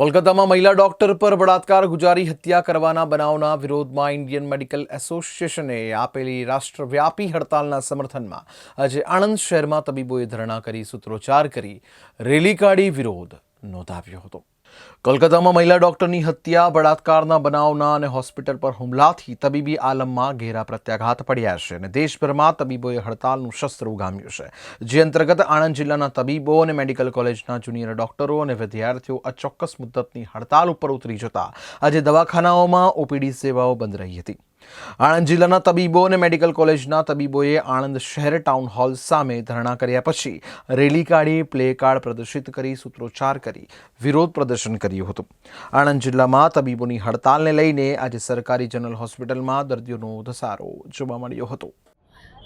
કોલકાતામાં મહિલા ડોક્ટર પર બળાત્કાર, ગુજારી, હત્યા કરવાના બનાવના વિરોધમાં ઇન્ડિયન મેડિકલ એસોસિએશને આપેલી રાષ્ટ્રવ્યાપી હડતાલના સમર્થનમાં આજે આણંદ શહેરમાં તબીબોએ ધરણા કરી સૂત્રોચ્ચાર કરી. રેલી કાઢી વિરોધ નોંધાવ્યો હતો. કોલકાતામાં મહિલા ડોક્ટરની હત્યા, બળાત્કારના બનાવના અને હોસ્પિટલ પર હુમલાથી તબીબી આલમમાં ઘેરા પ્રત્યાઘાત પડ્યા છે અને દેશભરમાં તબીબોએ હડતાલનું શસ્ત્ર ઉગામ્યું છે. જે અંતર્ગત આણંદ જિલ્લાના તબીબો અને મેડિકલ કોલેજના જુનિયર ડોક્ટરો અને વિદ્યાર્થીઓ અચોક્કસ મુદ્દતની હડતાલ ઉપર ઉતરી જતા આજે દવાખાનાઓમાં ઓપીડી સેવાઓ બંધ રહી હતી. આણંદ જિલ્લાના તબીબો અને મેડિકલ કોલેજના તબીબોએ આણંદ શહેર ટાઉન હોલ સામે ધરણા કર્યા પછી રેલી કાઢી પ્લે કાર્ડ પ્રદર્શિત કરી, સૂત્રોચ્ચાર કરી, વિરોધ પ્રદર્શન કર્યું હતું. આણંદ જિલ્લામાં તબીબોની હડતાલને લઈને આજે સરકારી જનરલ હોસ્પિટલમાં દર્દીઓનો ધસારો જોવા મળ્યો હતો.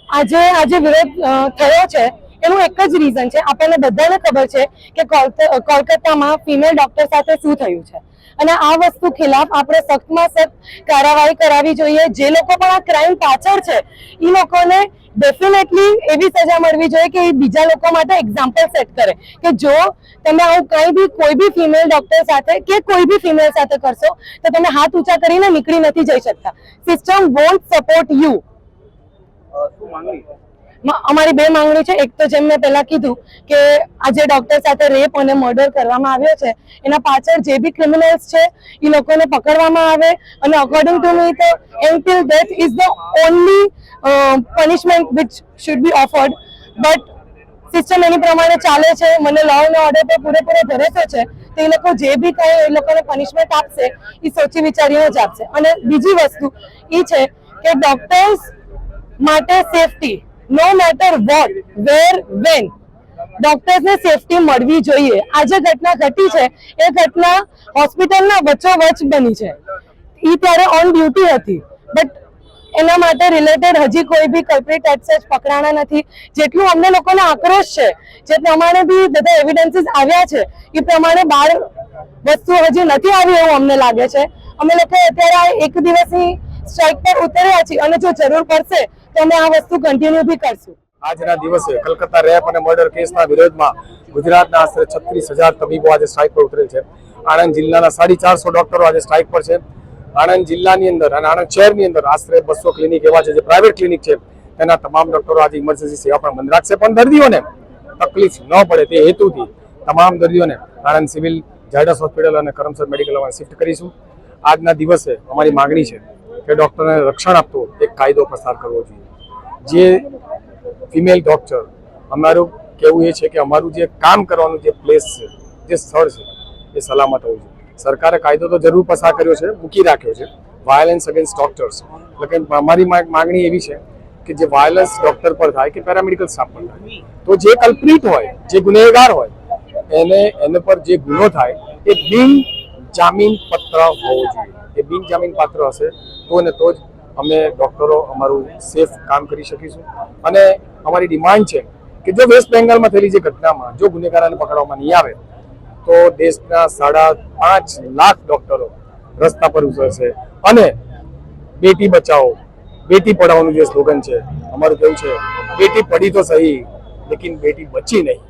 આજે આજે વિરોધ થયો છે. એનું એક જ રીઝન છે. આપણને બધાને ખબર છે કે કોલક- કોલકાતામાં ફિમેલ ડોક્ટર સાથે શું થયું છે. અને આ વસ્તુ ખિલાફ આપણે સખ્તમાં સખ્ત કાર્યવાહી કરાવવી જોઈએ. જે લોકો પણ આ ક્રાઇમ પાછળ છે એ લોકોને ડેફિનેટલી એવી સજા મળવી જોઈએ કે એ બીજા લોકો માટે એક્ઝામ્પલ સેટ કરે. કે જો તમે આવું કંઈ બી, કોઈ બી ફિમેલ ડોક્ટર સાથે કે કોઈ બી ફિમેલ સાથે કરશો, તો તમે હાથ ઊંચા કરીને નીકળી નથી જઈ શકતા. સિસ્ટમ વોન્ટ સપોર્ટ યુ અમારી બે માંગણી છે. એક તો જેમ મેં પહેલા કીધું કે આજે ડોક્ટર સાથે રેપ અને મર્ડર કરવામાં આવ્યો છે, એના પાછળ જે બી ક્રિમિનલ્સ છે એ લોકોને પકડવામાં આવે અને અકોર્ડિંગ ટુ મી તો until death is the only punishment which should be offered but system એની પ્રમાણે ચાલે છે. મને લો અને ઓર્ડર પર પૂરેપૂરો ભરોસો છે. તો એ લોકો જે બી કહે એ લોકોને પનિશમેન્ટ આપશે એ સોચી વિચારીને જ આપશે. અને બીજી વસ્તુ એ છે કે ડોક્ટર્સ માટે safety no matter what where when ડોક્ટર્સને safety મળવી જોઈએ. આ જે ઘટના ઘટી છે. એ ઘટના હોસ્પિટલના વચ્ચોવચ બની છે. એ ત્યારે ઓન ડ્યુટી હતી. બટ એના માટે રિલેટેડ હજી કોઈ બી કલ્પ્રિટ એટ પકડાણા નથી. જેટલું અમને લોકોને આક્રોશ છે, જે પ્રમાણે બી બધા એવિડન્સીસ આવ્યા છે એ પ્રમાણે બાર વસ્તુ હજી નથી આવી એવું અમને લાગે છે. અમે લોકો અત્યારે એક દિવસની સ્ટ્રાઇક પર ઉતર્યા છીએ અને જો જરૂર પડશે તો અમે આ વસ્તુ કન્ટિન્યુ બી કરશું. આજના દિવસે કલકત્તા રેપ અને મર્ડર કેસના વિરોધમાં ગુજરાતના આશરે છત્રીસ હજાર તબીબો આજે સ્ટ્રાઇક પર ઉતરેલ છે. આણંદ જિલ્લાના સાડી ચારસો ડોક્ટરો આજે સ્ટ્રાઇક પર છે. આણંદ જિલ્લાની અંદર અને આણંદ શહેરની અંદર આશરે બસો ક્લિનિક એવા છે જે પ્રાઇવેટ ક્લિનિક છે. તેના તમામ ડોક્ટરો આજે ઇમરજન્સી સેવા પણ બંધ રાખશે. પણ દર્દીઓને તકલીફ ન પડે તે હેતુથી તમામ દર્દીઓને આણંદ સિવિલ ઝાયડસ હોસ્પિટલ અને કરમસદ મેડિકલમાં શિફ્ટ કરીશું. આજના દિવસે અમારી માગણી છે કે ડૉક્ટરને રક્ષણ આપતો એક કાયદો પસાર કરવો જોઈએ. જે ફિમેલ ડૉક્ટર અમારું કહેવું એ છે કે અમારું જે કામ કરવાનું જે પ્લેસ છે, જે સ્થળ છે, એ સલામત હોવું જોઈએ. સરકારે કાયદો તો જરૂર પસાર કર્યો છે, મૂકી રાખ્યો છે. વાયોલન્સ અગેન્સ્ટ ડોક્ટર્સ એટલે કે અમારી માગણી એવી છે કે જે વાયોલન્સ ડોક્ટર પર થાય કે પેરામેડિકલ સ્ટાફ પર થાય. તો જે કલ્પિત હોય, જે ગુનેગાર હોય, એને એને પર જે ગુનો થાય, એ બિન જામીન પત્ર હોવો જોઈએ. એ બિન જામીન પાત્ર હશે, તો ને તો જ અમે ડોક્ટરો અમારું સેફ કામ કરી શકીશું. અને અમારી ડિમાન્ડ છે કે જો વેસ્ટ બેંગાલમાં થયેલી જે ઘટનામાં, જો ગુનેગારોને પકડવામાં નહીં આવે, તો દેશના સાડા પાંચ લાખ ડોક્ટરો રસ્તા પર ઉતરશે અને બેટી બચાવો, બેટી પઢાઓનું જે સ્લોગન છે, અમારું કેવું છે, બેટી પડી તો સહી, લેકિન બેટી બચી નહીં.